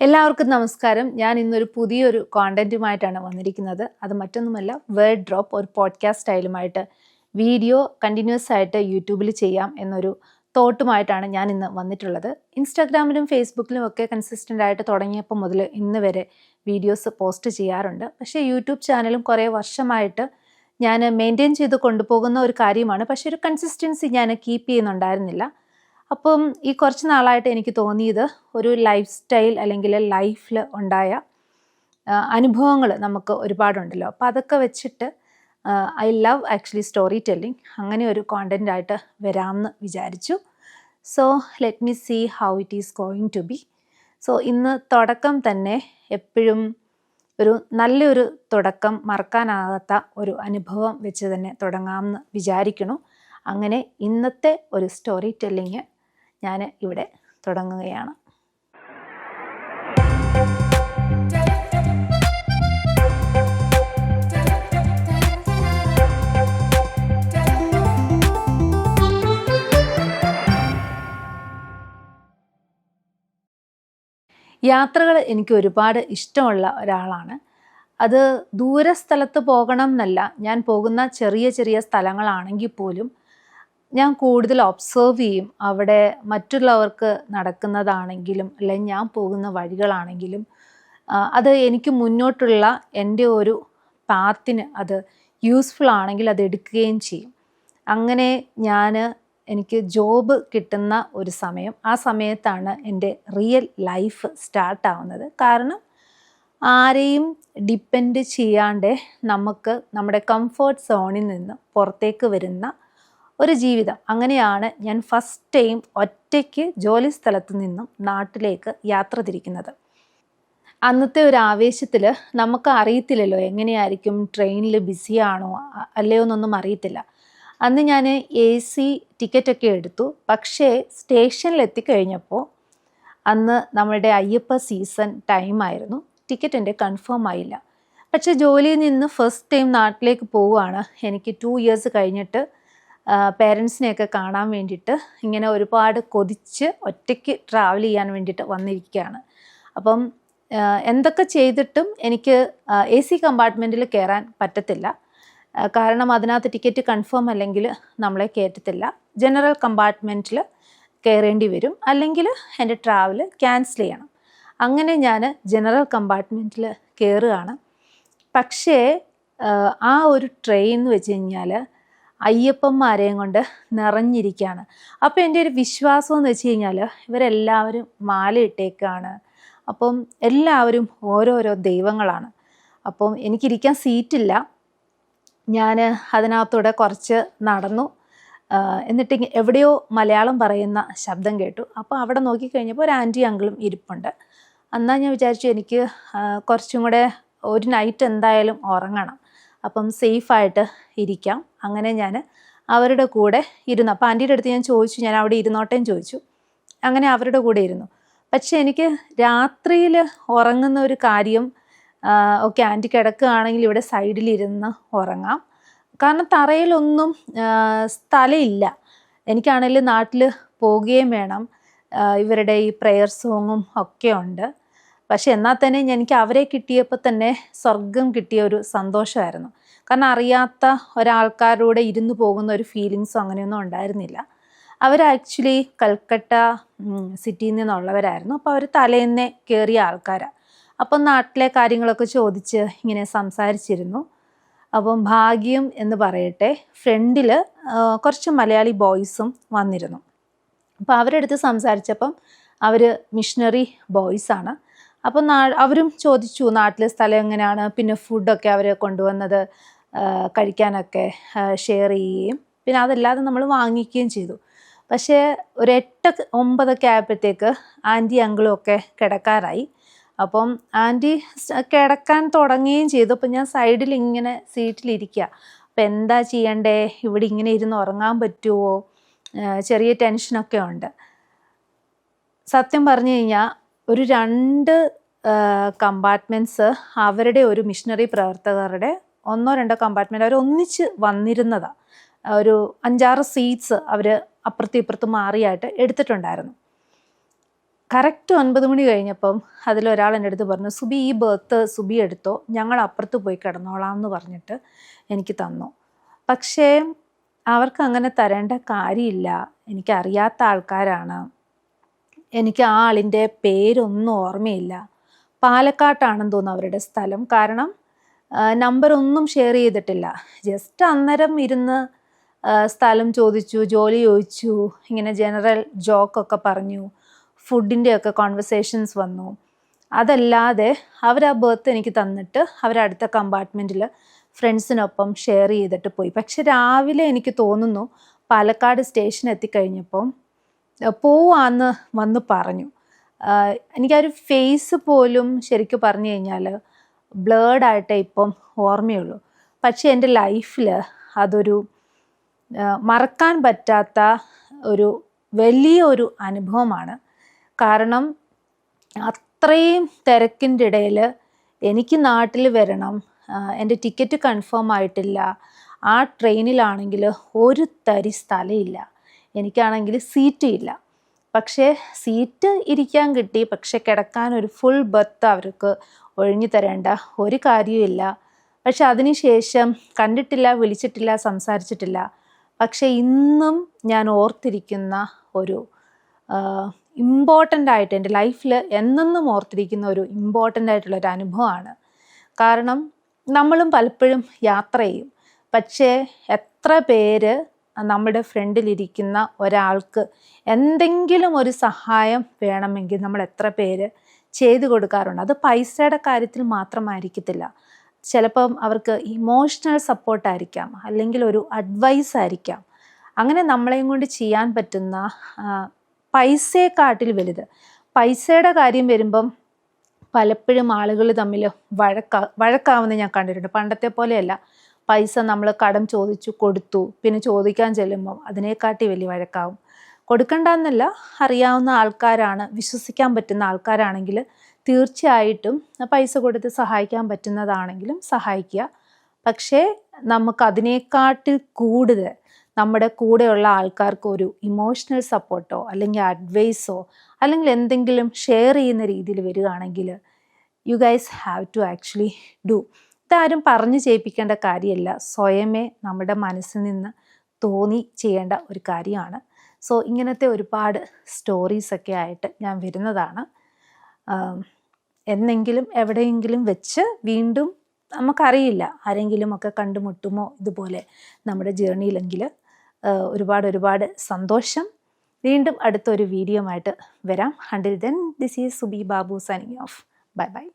എല്ലാവർക്കും നമസ്കാരം. ഞാൻ ഇന്നൊരു പുതിയൊരു കോണ്ടന്റുമായിട്ടാണ് വന്നിരിക്കുന്നത്. അത് മറ്റൊന്നുമല്ല വേർഡ് ഡ്രോപ്പ് ഒരു പോഡ്കാസ്റ്റ് സ്റ്റൈലുമായിട്ട് വീഡിയോ കണ്ടിന്യൂസ് ആയിട്ട് യൂട്യൂബിൽ ചെയ്യാം എന്നൊരു തോട്ടുമായിട്ടാണ് ഞാൻ ഇന്ന് വന്നിട്ടുള്ളത്. ഇൻസ്റ്റാഗ്രാമിലും ഫേസ്ബുക്കിലും ഒക്കെ കൺസിസ്റ്റന്റ് ആയിട്ട് തുടങ്ങിയപ്പോൾ മുതൽ ഇന്ന് വരെ വീഡിയോസ് പോസ്റ്റ് ചെയ്യാറുണ്ട്. പക്ഷേ യൂട്യൂബ് ചാനലും കുറേ വർഷമായിട്ട് ഞാൻ മെയിന്റെയിൻ ചെയ്ത് കൊണ്ടുപോകുന്ന ഒരു കാര്യമാണ്. പക്ഷേ ഒരു കൺസിസ്റ്റൻസി ഞാൻ കീപ്പ് ചെയ്യുന്നുണ്ടായിരുന്നില്ല. അപ്പം ഈ കുറച്ച് നാളായിട്ട് എനിക്ക് തോന്നിയത് ഒരു ലൈഫ് സ്റ്റൈൽ അല്ലെങ്കിൽ ലൈഫിൽ ഉണ്ടായ അനുഭവങ്ങൾ നമുക്ക് ഒരുപാടുണ്ടല്ലോ. അപ്പോൾ അതൊക്കെ വെച്ചിട്ട് I love actually story telling അങ്ങനെ ഒരു കോണ്ടന്റ് ആയിട്ട് വരാമെന്ന് വിചാരിച്ചു. So let me see how it is going to be so ഇന്ന് തുടക്കം തന്നെ എപ്പോഴും ഒരു നല്ലൊരു തുടക്കം മറക്കാനാകാത്ത ഒരു അനുഭവം വെച്ച് തന്നെ തുടങ്ങാമെന്ന് വിചാരിക്കണു അങ്ങനെ ഇന്നത്തെ ഒരു സ്റ്റോറി ടെല്ലിങ് ഞാൻ ഇവിടെ തുടങ്ങുകയാണ്. യാത്രകൾ എനിക്ക് ഒരുപാട് ഇഷ്ടമുള്ള ഒരാളാണ്. അത് ദൂരസ്ഥലത്ത് പോകണം എന്നല്ല ഞാൻ പോകുന്ന ചെറിയ ചെറിയ സ്ഥലങ്ങളാണെങ്കിൽ പോലും ഞാൻ കൂടുതൽ ഒബ്സേർവ് ചെയ്യും അവിടെ മറ്റുള്ളവർക്ക് നടക്കുന്നതാണെങ്കിലും അല്ലെങ്കിൽ ഞാൻ പോകുന്ന വഴികളാണെങ്കിലും അത് എനിക്ക് മുന്നോട്ടുള്ള എന്റെ ഒരു പാത്തിന് അത് യൂസ്ഫുൾ ആണെങ്കിൽ അത് എടുക്കുകയും ചെയ്യും. അങ്ങനെ ഞാൻ എനിക്ക് ജോബ് കിട്ടുന്ന ഒരു സമയം ആ സമയത്താണ് എന്റെ റിയൽ ലൈഫ് സ്റ്റാർട്ട് ആവുന്നത്. കാരണം ആരെയും ഡിപ്പെൻഡ് ചെയ്യാണ്ട് നമുക്ക് നമ്മുടെ കംഫർട്ട് സോണിൽ നിന്ന് പുറത്തേക്ക് വരുന്ന ഒരു ജീവിതം. അങ്ങനെയാണ് ഞാൻ ഫസ്റ്റ് ടൈം ഒറ്റയ്ക്ക് ജോലി സ്ഥലത്ത് നിന്നും നാട്ടിലേക്ക് യാത്ര തിരിക്കുന്നത്. അന്നത്തെ ഒരു ആവേശത്തിൽ നമുക്ക് അറിയത്തില്ലല്ലോ എങ്ങനെയായിരിക്കും ട്രെയിനിൽ ബിസിയാണോ അല്ലയോ എന്നൊന്നും അറിയത്തില്ല. അന്ന് ഞാൻ എ സി ടിക്കറ്റൊക്കെ എടുത്തു. പക്ഷേ സ്റ്റേഷനിൽ എത്തിക്കഴിഞ്ഞപ്പോൾ അന്ന് നമ്മളുടെ അയ്യപ്പ സീസൺ ടൈമായിരുന്നു ടിക്കറ്റ് എന്റെ കൺഫേം ആയില്ല. പക്ഷേ ജോലിയിൽ നിന്ന് ഫസ്റ്റ് ടൈം നാട്ടിലേക്ക് പോവുകയാണ്. എനിക്ക് ടു ഇയേഴ്സ് കഴിഞ്ഞിട്ട് പേരൻസിനെയൊക്കെ കാണാൻ വേണ്ടിയിട്ട് ഇങ്ങനെ ഒരുപാട് കൊതിച്ച് ഒറ്റയ്ക്ക് ട്രാവൽ ചെയ്യാൻ വേണ്ടിയിട്ട് വന്നിരിക്കുകയാണ്. അപ്പം എന്തൊക്കെ ചെയ്തിട്ടും എനിക്ക് എ സി കമ്പാർട്ട്മെന്റിൽ കയറാൻ പറ്റത്തില്ല. കാരണം അതിനകത്ത് ടിക്കറ്റ് കൺഫേം അല്ലെങ്കിൽ നമ്മളെ കയറ്റത്തില്ല ജനറൽ കമ്പാർട്ട്മെന്റിൽ കയറേണ്ടി വരും. അല്ലെങ്കിൽ എന്റെ ട്രാവൽ ക്യാൻസൽ ചെയ്യണം. അങ്ങനെ ഞാൻ ജനറൽ കമ്പാർട്ട്മെന്റിൽ കയറുകയാണ് പക്ഷേ ആ ഒരു ട്രെയിൻ എന്ന് വെച്ച് കഴിഞ്ഞാൽ അയ്യപ്പന്മാരെയും കൊണ്ട് നിറഞ്ഞിരിക്കുകയാണ്. അപ്പോൾ എന്റെ ഒരു വിശ്വാസം എന്ന് വെച്ച് കഴിഞ്ഞാൽ ഇവരെല്ലാവരും മാലയിട്ടേക്കാണ് അപ്പം എല്ലാവരും ഓരോരോ ദൈവങ്ങളാണ്. അപ്പം എനിക്കിരിക്കാൻ സീറ്റില്ല. ഞാൻ അതിനകത്തൂടെ കുറച്ച് നടന്നു. എന്നിട്ട് എവിടെയോ മലയാളം പറയുന്ന ശബ്ദം കേട്ടു. അപ്പോൾ അവിടെ നോക്കിക്കഴിഞ്ഞപ്പോൾ ഒരു ആന്റി അങ്കിളും ഇരിപ്പുണ്ട്. എന്നാൽ ഞാൻ വിചാരിച്ചു എനിക്ക് കുറച്ചും കൂടെ ഒരു നൈറ്റ് എന്തായാലും ഉറങ്ങണം. അപ്പം സേഫായിട്ട് ഇരിക്കാം. അങ്ങനെ ഞാൻ അവരുടെ കൂടെ ഇരുന്നു. അപ്പോൾ ആന്റിയുടെ അടുത്ത് ഞാൻ ചോദിച്ചു. ഞാൻ അവിടെ ഇരുന്നോട്ടേന്ന് ചോദിച്ചു. അങ്ങനെ അവരുടെ കൂടെ ഇരുന്നു. പക്ഷേ എനിക്ക് രാത്രിയിൽ ഉറങ്ങുന്ന ഒരു കാര്യം ഒക്കെ ആന്റി കിടക്കുകയാണെങ്കിൽ ഇവിടെ സൈഡിലിരുന്ന് ഉറങ്ങാം. കാരണം തറയിലൊന്നും സ്ഥലമില്ല. എനിക്കാണെങ്കിൽ നാട്ടിൽ പോവുകയും വേണം. ഇവരുടെ ഈ പ്രെയർ സോങ്ങും ഒക്കെ ഉണ്ട്. പക്ഷെ എന്നാൽ തന്നെ എനിക്ക് അവരെ കിട്ടിയപ്പോൾ തന്നെ സ്വർഗം കിട്ടിയ ഒരു സന്തോഷമായിരുന്നു. കാരണം അറിയാത്ത ഒരാൾക്കാരുടെ ഇരുന്ന് പോകുന്ന ഒരു ഫീലിങ്സും അങ്ങനെയൊന്നും ഉണ്ടായിരുന്നില്ല. അവർ ആക്ച്വലി കൽക്കട്ട സിറ്റിയിൽ നിന്നുള്ളവരായിരുന്നു. അപ്പോൾ അവർ തലേന്ന് കയറിയ ആൾക്കാരാണ് അപ്പം നാട്ടിലെ കാര്യങ്ങളൊക്കെ ചോദിച്ച് ഇങ്ങനെ സംസാരിച്ചിരുന്നു. അപ്പം ഭാഗ്യം എന്ന് പറയട്ടെ ഫ്രണ്ടിൽ കുറച്ച് മലയാളി ബോയ്സും വന്നിരുന്നു. അപ്പോൾ അവരെടുത്ത് സംസാരിച്ചപ്പം അവർ മിഷണറി ബോയ്സാണ് അപ്പം നാ അവരും ചോദിച്ചു നാട്ടിലെ സ്ഥലം എങ്ങനെയാണ്? പിന്നെ ഫുഡൊക്കെ അവർ കൊണ്ടുവന്നത് കഴിക്കാനൊക്കെ ഷെയർ ചെയ്യുകയും പിന്നെ അതല്ലാതെ നമ്മൾ വാങ്ങിക്കുകയും ചെയ്തു. പക്ഷേ ഒരു എട്ട് ഒമ്പതൊക്കെ ആയപ്പോഴത്തേക്ക് ആന്റി അങ്കിളും ഒക്കെ കിടക്കാറായി. അപ്പം ആന്റി കിടക്കാൻ തുടങ്ങുകയും ചെയ്തു. അപ്പം ഞാൻ സൈഡിൽ ഇങ്ങനെ സീറ്റിലിരിക്കുക അപ്പം എന്താ ചെയ്യണ്ടേ? ഇവിടെ ഇങ്ങനെ ഇരുന്ന് ഉറങ്ങാൻ പറ്റുമോ ചെറിയ ടെൻഷനൊക്കെ ഉണ്ട്. സത്യം പറഞ്ഞു കഴിഞ്ഞാൽ ഒരു രണ്ട് കമ്പാർട്ട്മെന്റ്സ് അവരുടെ ഒരു മിഷണറി പ്രവർത്തകരുടെ ഒന്നോ രണ്ടോ കമ്പാർട്ട്മെന്റ് അവർ ഒന്നിച്ച് വന്നിരുന്നതാണ് ഒരു അഞ്ചാറ് സീറ്റ്സ് അവർ അപ്പുറത്തും ഇപ്പുറത്തും മാറിയായിട്ട് എടുത്തിട്ടുണ്ടായിരുന്നു. കറക്റ്റ് ഒൻപത് മണി കഴിഞ്ഞപ്പം അതിലൊരാൾ എന്റെ അടുത്ത് പറഞ്ഞു സുബി ഈ ബർത്ത് സുബി എടുത്തോ ഞങ്ങൾ അപ്പുറത്ത് പോയി കിടന്നോളാം എന്ന് പറഞ്ഞിട്ട് എനിക്ക് തന്നു. പക്ഷേ അവർക്ക് അങ്ങനെ തരേണ്ട കാര്യമില്ല. എനിക്കറിയാത്ത ആൾക്കാരാണ്. എനിക്ക് ആ ആളിന്റെ പേരൊന്നും ഓർമ്മയില്ല. പാലക്കാട്ടാണെന്ന് തോന്നുന്നു അവരുടെ സ്ഥലം. കാരണം നമ്പർ ഒന്നും ഷെയർ ചെയ്തിട്ടില്ല. ജസ്റ്റ് അന്നേരം ഇരുന്ന് സ്ഥലം ചോദിച്ചു ജോലി ചോദിച്ചു ഇങ്ങനെ ജനറൽ ജോക്കൊക്കെ പറഞ്ഞു ഫുഡിന്റെയൊക്കെ കോൺവെർസേഷൻസ് വന്നു. അതല്ലാതെ അവർ ആ ബർത്ത് എനിക്ക് തന്നിട്ട് അവരടുത്ത കമ്പാർട്ട്മെന്റിൽ ഫ്രണ്ട്സിനൊപ്പം ഷെയർ ചെയ്തിട്ട് പോയി. പക്ഷെ രാവിലെ എനിക്ക് തോന്നുന്നു പാലക്കാട് സ്റ്റേഷൻ എത്തിക്കഴിഞ്ഞപ്പം പോവാന്ന് വന്ന് പറഞ്ഞു. എനിക്കാ ഒരു ഫേസ് പോലും ശരിക്കും പറഞ്ഞു കഴിഞ്ഞാൽ ബ്ലേഡായിട്ടേ ഇപ്പം ഓർമ്മയുള്ളൂ. പക്ഷേ എന്റെ ലൈഫിൽ അതൊരു മറക്കാൻ പറ്റാത്ത ഒരു വലിയ ഒരു അനുഭവമാണ്. കാരണം അത്രയും തിരക്കിന്റെ ഇടയിൽ എനിക്ക് നാട്ടിൽ വരണം എന്റെ ടിക്കറ്റ് കൺഫേം ആയിട്ടില്ല ആ ട്രെയിനിലാണെങ്കിൽ ഒരു തരി സ്ഥലമില്ല എനിക്കാണെങ്കിൽ സീറ്റ് ഇല്ല. പക്ഷേ സീറ്റ് ഇരിക്കാൻ കിട്ടി. പക്ഷേ കിടക്കാൻ ഒരു ഫുൾ ബർത്ത് അവർക്ക് ഒഴിഞ്ഞു തരേണ്ട ഒരു കാര്യമില്ല പക്ഷെ അതിനുശേഷം കണ്ടിട്ടില്ല വിളിച്ചിട്ടില്ല സംസാരിച്ചിട്ടില്ല. പക്ഷേ ഇന്നും ഞാൻ ഓർത്തിരിക്കുന്ന ഒരു ഇമ്പോർട്ടന്റ് ആയിട്ട് എന്റെ ലൈഫിൽ എന്നെന്നും ഓർത്തിരിക്കുന്ന ഒരു ഇമ്പോർട്ടന്റ് ആയിട്ടുള്ള ഒരു അനുഭവമാണ്. കാരണം നമ്മളും പലപ്പോഴും യാത്ര ചെയ്യും. പക്ഷേ എത്ര പേര് നമ്മുടെ ഫ്രണ്ടിലിരിക്കുന്ന ഒരാൾക്ക് എന്തെങ്കിലും ഒരു സഹായം വേണമെങ്കിൽ നമ്മൾ എത്ര പേര് ചെയ്തു കൊടുക്കാറുണ്ട്. അത് പൈസയുടെ കാര്യത്തിൽ മാത്രമായിരിക്കത്തില്ല. ചിലപ്പം അവർക്ക് ഇമോഷണൽ സപ്പോർട്ടായിരിക്കാം അല്ലെങ്കിൽ ഒരു അഡ്വൈസ് ആയിരിക്കാം. അങ്ങനെ നമ്മളെയും കൊണ്ട് ചെയ്യാൻ പറ്റുന്ന പൈസയെക്കാട്ടിൽ വലുത്. പൈസയുടെ കാര്യം വരുമ്പം പലപ്പോഴും ആളുകൾ തമ്മിൽ വഴക്കാ വഴക്കാവുന്ന ഞാൻ കണ്ടിട്ടുണ്ട്. പണ്ടത്തെ പോലെയല്ല. പൈസ നമ്മൾ കടം ചോദിച്ചു കൊടുത്തു. പിന്നെ ചോദിക്കാൻ ചെല്ലുമ്പം അതിനെക്കാട്ടി വലിയ വഴക്കാവും. കൊടുക്കണ്ടെന്നല്ല അറിയാവുന്ന ആൾക്കാരാണ് വിശ്വസിക്കാൻ പറ്റുന്ന ആൾക്കാരാണെങ്കിൽ തീർച്ചയായിട്ടും പൈസ കൊടുത്ത് സഹായിക്കാൻ പറ്റുന്നതാണെങ്കിലും സഹായിക്കുക. പക്ഷേ നമുക്ക് അതിനേക്കാട്ടിൽ കൂടുതൽ നമ്മുടെ കൂടെയുള്ള ആൾക്കാർക്ക് ഒരു ഇമോഷണൽ സപ്പോർട്ടോ അല്ലെങ്കിൽ അഡ്വൈസോ അല്ലെങ്കിൽ എന്തെങ്കിലും ഷെയർ ചെയ്യുന്ന രീതിയിൽ വരികയാണെങ്കിൽ you guys have to actually do. ഇതാരും പറഞ്ഞു ചെയ്യിപ്പിക്കേണ്ട കാര്യമല്ല. സ്വയമേ നമ്മുടെ മനസ്സിൽ നിന്ന് തോന്നി ചെയ്യേണ്ട ഒരു കാര്യമാണ്. സോ ഇങ്ങനത്തെ ഒരുപാട് സ്റ്റോറീസൊക്കെ ആയിട്ട് ഞാൻ വരുന്നതാണ്. എന്നെങ്കിലും എവിടെയെങ്കിലും വെച്ച് വീണ്ടും നമുക്കറിയില്ല ആരെങ്കിലും ഒക്കെ കണ്ടുമുട്ടുമോ ഇതുപോലെ നമ്മുടെ ജേർണിയിലെങ്കിൽ ഒരുപാട് ഒരുപാട് സന്തോഷം. വീണ്ടും അടുത്തൊരു വീഡിയോ ആയിട്ട് വരാം. Until then this is Subi Babu signing off bye bye